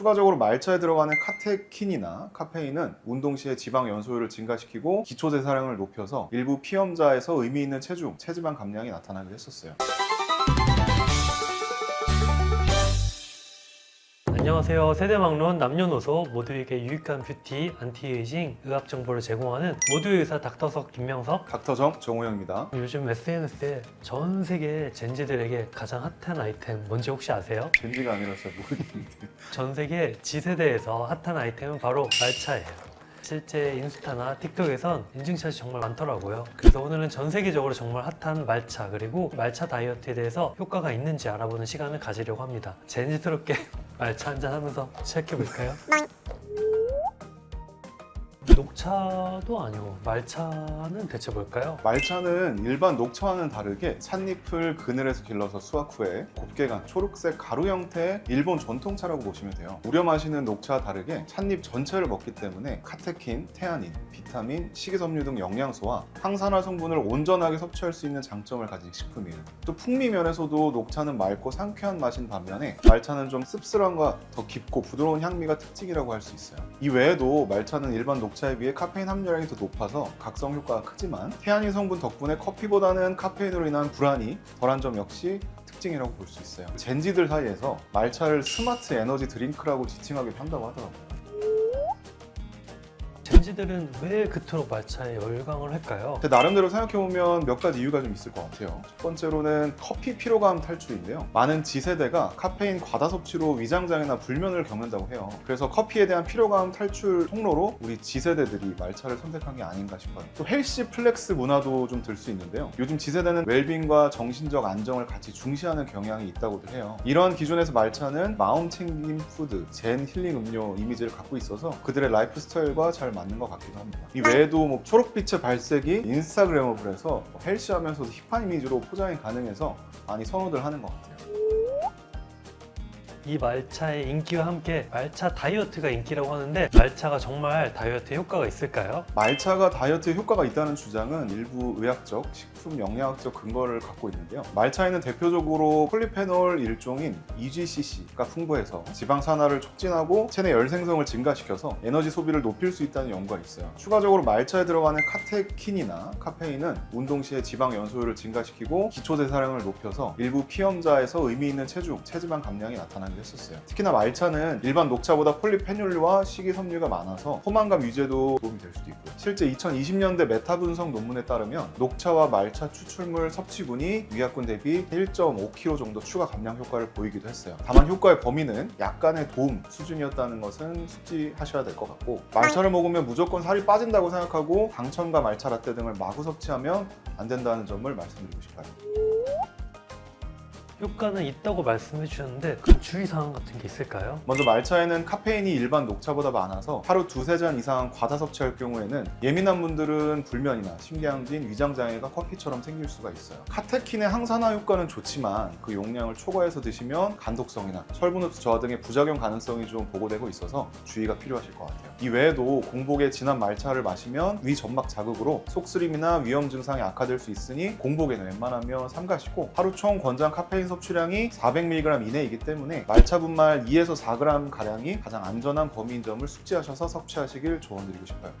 추가적으로 말차에 들어가는 카테킨이나 카페인은 운동 시에 지방 연소율을 증가시키고 기초 대사량을 높여서 일부 피험자에서 의미 있는 체중, 체지방 감량이 나타나기도 했었어요. 안녕하세요. 세대막론 남녀노소 모두에게 유익한 뷰티, 안티에이징, 의학 정보를 제공하는 모두의 의사 닥터석 김명석. 닥터정 정호영입니다. 요즘 SNS에 전 세계 젠지들에게 가장 핫한 아이템 뭔지 혹시 아세요? 젠지가 아니라 잘 모르겠는데 전 세계 G세대에서 핫한 아이템은 바로 말차예요. 실제 인스타나 틱톡에선 인증샷이 정말 많더라고요. 그래서 오늘은 전 세계적으로 정말 핫한 말차 그리고 말차 다이어트에 대해서 효과가 있는지 알아보는 시간을 가지려고 합니다. 젠지스럽게 말차 한잔 하면서 시작해 볼까요? 녹차도 아니고 말차는 대체 뭘까요? 말차는 일반 녹차와는 다르게 찻잎을 그늘에서 길러서 수확 후에 곱게 간 초록색 가루 형태의 일본 전통차라고 보시면 돼요. 우려 마시는 녹차와 다르게 찻잎 전체를 먹기 때문에 카테킨, 테아닌, 비타민, 식이섬유 등 영양소와 항산화 성분을 온전하게 섭취할 수 있는 장점을 가진 식품이에요. 또 풍미 면에서도 녹차는 맑고 상쾌한 맛인 반면에 말차는 좀 씁쓸함과 더 깊고 부드러운 향미가 특징이라고 할 수 있어요. 이 외에도 말차는 일반 녹차 에 비해 카페인 함유량이 더 높아서 각성 효과가 크지만 태아닌 성분 덕분에 커피보다는 카페인으로 인한 불안이 덜한 점 역시 특징이라고 볼 수 있어요. 젠지들 사이에서 말차를 스마트 에너지 드링크라고 지칭하기도 한다고 하더라고요. 젠지들은 왜 그토록 말차에 열광을 할까요? 제 나름대로 생각해보면 몇 가지 이유가 좀 있을 것 같아요. 첫 번째로는 커피 피로감 탈출인데요. 많은 G세대가 카페인 과다 섭취로 위장장애나 불면을 겪는다고 해요. 그래서 커피에 대한 피로감 탈출 통로로 우리 G세대들이 말차를 선택한 게 아닌가 싶어요. 또 헬시 플렉스 문화도 좀 들 수 있는데요. 요즘 G세대는 웰빙과 정신적 안정을 같이 중시하는 경향이 있다고도 해요. 이러한 기준에서 말차는 마음 챙김 푸드, 젠 힐링 음료 이미지를 갖고 있어서 그들의 라이프 스타일과 잘 맞는 것 같기도 합니다. 이 외에도 뭐 초록빛의 발색이 인스타그램업을 해서 뭐 헬시하면서도 힙한 이미지로 포장이 가능해서 많이 선호들 하는 것 같아요. 이 말차의 인기와 함께 말차 다이어트가 인기라고 하는데 말차가 정말 다이어트에 효과가 있을까요? 말차가 다이어트에 효과가 있다는 주장은 일부 의학적, 식품 영양학적 근거를 갖고 있는데요. 말차에는 대표적으로 폴리페놀 일종인 EGCC가 풍부해서 지방 산화를 촉진하고 체내 열 생성을 증가시켜서 에너지 소비를 높일 수 있다는 연구가 있어요. 추가적으로 말차에 들어가는 카테킨이나 카페인은 운동 시에 지방 연소율을 증가시키고 기초 대사량을 높여서 일부 피험자에서 의미 있는 체중, 체지방 감량이 나타나기 도 했었어요. 특히나 말차는 일반 녹차보다 폴리페놀과 식이섬유가 많아서 포만감 유지에도 도움이 될 수도 있고요. 실제 2020년대 메타 분석 논문에 따르면 녹차와 말차 추출물 섭취분이 위약군 대비 1.5kg 정도 추가 감량 효과를 보이기도 했어요. 다만 효과의 범위는 약간의 도움 수준이었다는 것은 숙지하셔야 될 것 같고 말차를 먹으면 무조건 살이 빠진다고 생각하고 당첨과 말차 라떼 등을 마구 섭취하면 안 된다는 점을 말씀드리고 싶어요. 효과는 있다고 말씀해 주셨는데 그 주의사항 같은 게 있을까요? 먼저 말차에는 카페인이 일반 녹차보다 많아서 하루 두세 잔 이상 과다 섭취할 경우에는 예민한 분들은 불면이나 심장진, 위장장애가 커피처럼 생길 수가 있어요. 카테킨의 항산화 효과는 좋지만 그 용량을 초과해서 드시면 간독성이나 철분 흡수 저하 등의 부작용 가능성이 좀 보고되고 있어서 주의가 필요하실 것 같아요. 이 외에도 공복에 진한 말차를 마시면 위 점막 자극으로 속쓰림이나 위험 증상이 악화될 수 있으니 공복에는 웬만하면 삼가시고 하루 총 권장 카페인 섭취량이 400mg 이내이기 때문에 말차 분말 2에서 4g 가량이 가장 안전한 범위인 점을 숙지하셔서 섭취하시길 조언드리고 싶어요.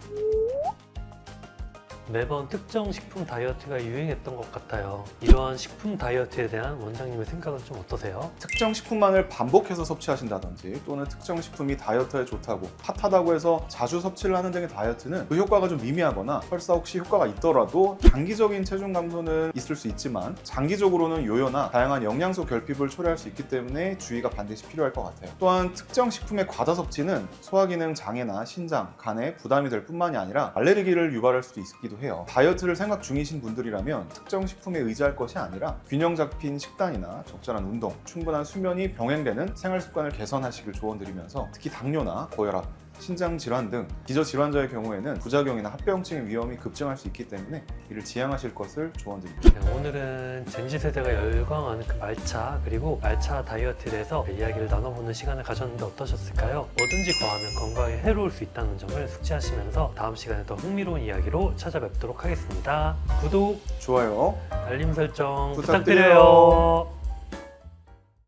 매번 특정 식품 다이어트가 유행했던 것 같아요. 이러한 식품 다이어트에 대한 원장님의 생각은 좀 어떠세요? 특정 식품만을 반복해서 섭취하신다든지 또는 특정 식품이 다이어트에 좋다고 핫하다고 해서 자주 섭취를 하는 등의 다이어트는 그 효과가 좀 미미하거나 설사 혹시 효과가 있더라도 단기적인 체중 감소는 있을 수 있지만 장기적으로는 요요나 다양한 영양소 결핍을 초래할 수 있기 때문에 주의가 반드시 필요할 것 같아요. 또한 특정 식품의 과다 섭취는 소화기능 장애나 신장, 간에 부담이 될 뿐만이 아니라 알레르기를 유발할 수도 있기도 해요. 다이어트를 생각 중이신 분들이라면 특정 식품에 의지할 것이 아니라 균형 잡힌 식단이나 적절한 운동, 충분한 수면이 병행되는 생활 습관을 개선하시길 조언드리면서 특히 당뇨나 고혈압, 신장 질환 등 기저 질환자의 경우에는 부작용이나 합병증의 위험이 급증할 수 있기 때문에 이를 지양하실 것을 조언드립니다. 네, 오늘은 젠지 세대가 열광하는 그 말차 그리고 말차 다이어트에 대해서 이야기를 나눠보는 시간을 가졌는데 어떠셨을까요? 뭐든지 과하면 건강에 해로울 수 있다는 점을 숙지하시면서 다음 시간에 더 흥미로운 이야기로 찾아뵙도록 하겠습니다. 구독, 좋아요. 알림 설정 부탁드려요. 부탁드려요.